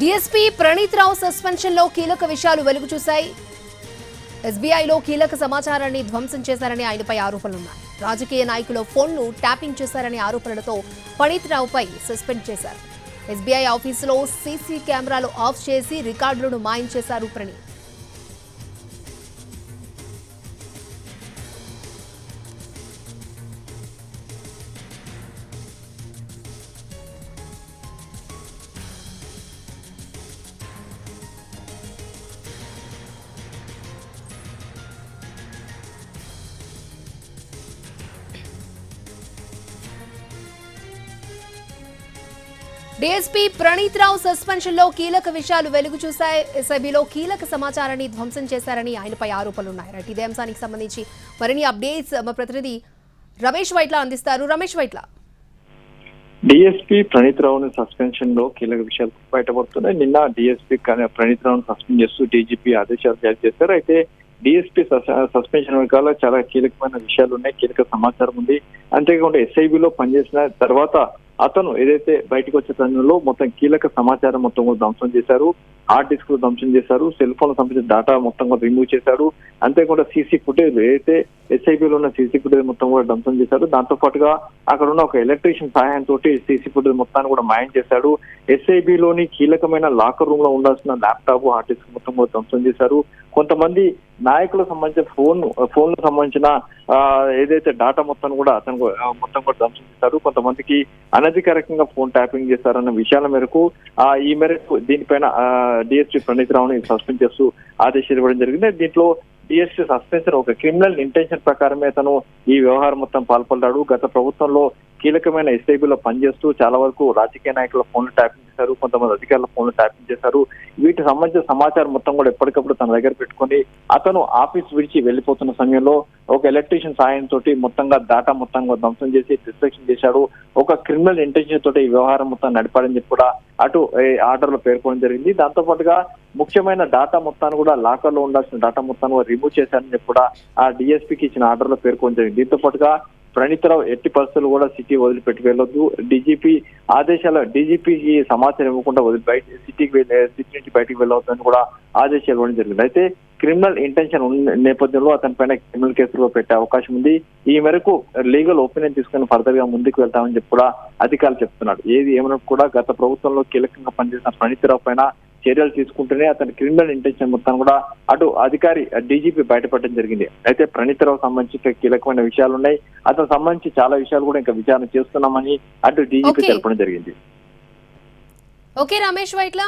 DSP Praneeth Rao సస్పెన్షన్లో కీలక విషయాలు వెలుగు చూశాయి. ఎస్బీఐలో కీలక సమాచారాన్ని ధ్వంసం చేశారని ఆయనపై ఆరోపణలున్నాయి. రాజకీయ నాయకుల ఫోన్ను ట్యాపింగ్ చేశారనే ఆరోపణలతో ప్రణీత్ రావుపై సస్పెండ్ చేశారు. ఎస్బీఐ ఆఫీసులో సీసీ కెమెరాలు ఆఫ్ చేసి రికార్డులను మాయం చేశారు ప్రణీత్. డీఎస్పీ ప్రణీత్ రావు సస్పెన్షన్లో కీలక విషయాలు వెలుగు చూశాయి. ఎస్ఐబిలో కీలక సమాచారాన్ని ధ్వంసం చేశారని ఆయనపై ఆరోపణలున్నాయి. రైట్ ఇదే అంశానికి సంబంధించి మరిన్ని అప్డేట్స్ మా ప్రతినిధి రమేష్ వైట్ల అందిస్తారు. రమేష్ వైట్ల. డిఎస్పీ ప్రణీత్ రావుని సస్పెన్షన్లో కీలక విషయాలు బయటపడుతున్నాయి. నిన్న డిఎస్పీ ప్రణీత్ రావును సస్పెండ్ చేస్తూ డీజీపీ ఆదేశాలు జారీ చేశారు. అయితే డిఎస్పీ సస్పెన్షన్ వెనకాల చాలా కీలకమైన విషయాలు ఉన్నాయి. కీలక సమాచారం ఉంది. అంతేకాకుండా ఎస్ఐబిలో పనిచేసిన తర్వాత అతను ఏదైతే బయటకు వచ్చే సమయంలో మొత్తం కీలక సమాచారం మొత్తం కూడా ధ్వంసం చేశారు. హార్డ్ డిస్క్ ధ్వంసం చేశారు. సెల్ ఫోన్ సంబంధించిన డేటా మొత్తం కూడా రిమూవ్ చేశారు. అంతేకాకుండా సీసీ ఫుటేజ్ ఏదైతే ఎస్ఐబిలో ఉన్న సీసీ ఫుటేజ్ మొత్తం కూడా ధ్వంసం చేశారు. దాంతో పాటుగా అక్కడ ఉన్న ఒక ఎలక్ట్రీషియన్ సహాయంతో సీసీ ఫుటేజ్ మొత్తాన్ని కూడా మాయం చేశాడు ఎస్ఐబిలోని కీలకమైన లాకర్ రూమ్లో ఉండాల్సిన ల్యాప్టాప్ హార్డ్ డిస్క్ మొత్తం కూడా ధ్వంసం చేశారు. కొంతమంది నాయకులకు సంబంధించిన ఫోన్ ఫోన్ సంబంధించిన ఏదైతే డాటా మొత్తం కూడా అతను మొత్తం కూడా ధ్వంసం చేశారు. కొంతమందికి అనధికారికంగా ఫోన్ ట్యాపింగ్ చేశారన్న విషయాల మేరకు ఆ ఈ మేరకు దీనిపైన డిఎస్పీ ప్రణీత్ రావుని సస్పెండ్ చేస్తూ ఆదేశాలు ఇవ్వడం జరిగింది. దీంట్లో డిఎస్పీ సస్పెన్షన్ ఒక క్రిమినల్ ఇంటెన్షన్ ప్రకారమే తను ఈ వ్యవహారం మొత్తం పాల్పడ్డాడు. గత ప్రభుత్వంలో కీలకమైన ఎస్ఐబిలో పనిచేస్తూ చాలా వరకు రాజకీయ నాయకుల ఫోన్లు ట్యాపింగ్ చేశారు కొంతమంది అధికారుల ఫోన్లు ట్యాపింగ్ చేశారు. వీటికి సంబంధించిన సమాచారం మొత్తం కూడా ఎప్పటికప్పుడు తన దగ్గర పెట్టుకొని అతను ఆఫీస్ విడిచి వెళ్ళిపోతున్న సమయంలో ఒక ఎలక్ట్రీషియన్ సాయంతో మొత్తంగా డేటా మొత్తంగా ధ్వంసం చేసి డిస్ట్రక్షన్ చేశాడు. ఒక క్రిమినల్ ఇంటెన్షన్ తోటి ఈ వ్యవహారం మొత్తం నడిపాడని చెప్పి కూడా అటు ఆర్డర్లో పేర్కొనడం జరిగింది. దాంతో పాటుగా ముఖ్యమైన డేటా మొత్తాన్ని కూడా లాకర్లో ఉండాల్సిన డేటా మొత్తాన్ని రిమూవ్ చేశారని చెప్పి కూడా ఆ డిఎస్పీకి ఇచ్చిన ఆర్డర్లో పేర్కొనడం జరిగింది. దీంతో పాటుగా ప్రణీతరావు ఎట్టి పరిస్థితులు కూడా సిటీ వదిలిపెట్టి వెళ్ళొద్దు. డీజీపీ ఆదేశాల డీజీపీకి సమాచారం ఇవ్వకుండా వదిలి బయట సిటీకి వెళ్ళే సిటీ నుంచి బయటికి వెళ్ళవద్దని కూడా ఆదేశాలు ఇవ్వడం జరిగింది. అయితే క్రిమినల్ ఇంటెన్షన్ ఉన్న నేపథ్యంలో అతని పైన క్రిమినల్ కేసులు పెట్టే అవకాశం ఉంది. ఈ మేరకు లీగల్ ఒపీనియన్ తీసుకుని ఫర్దర్గా ముందుకు వెళ్తామని చెప్పి కూడా అధికారులు చెప్తున్నారు. ఏది ఏమైనా కూడా గత ప్రభుత్వంలో కీలకంగా పనిచేసిన ప్రణీతరావు పైన చర్యలు తీసుకుంటూనే అతని క్రిమినల్ ఇంటెన్షన్ మొత్తం కూడా అటు అధికారి డీజీపీ బయటపడడం జరిగింది. అయితే ప్రణీతరావు సంబంధించి కీలకమైన విషయాలు ఉన్నాయి. అతను సంబంధించి చాలా విషయాలు కూడా ఇంకా విచారణ చేస్తున్నామని అటు డీజీపీ. తెలపడం జరిగింది. ఓకే రమేష్ వైట్ల.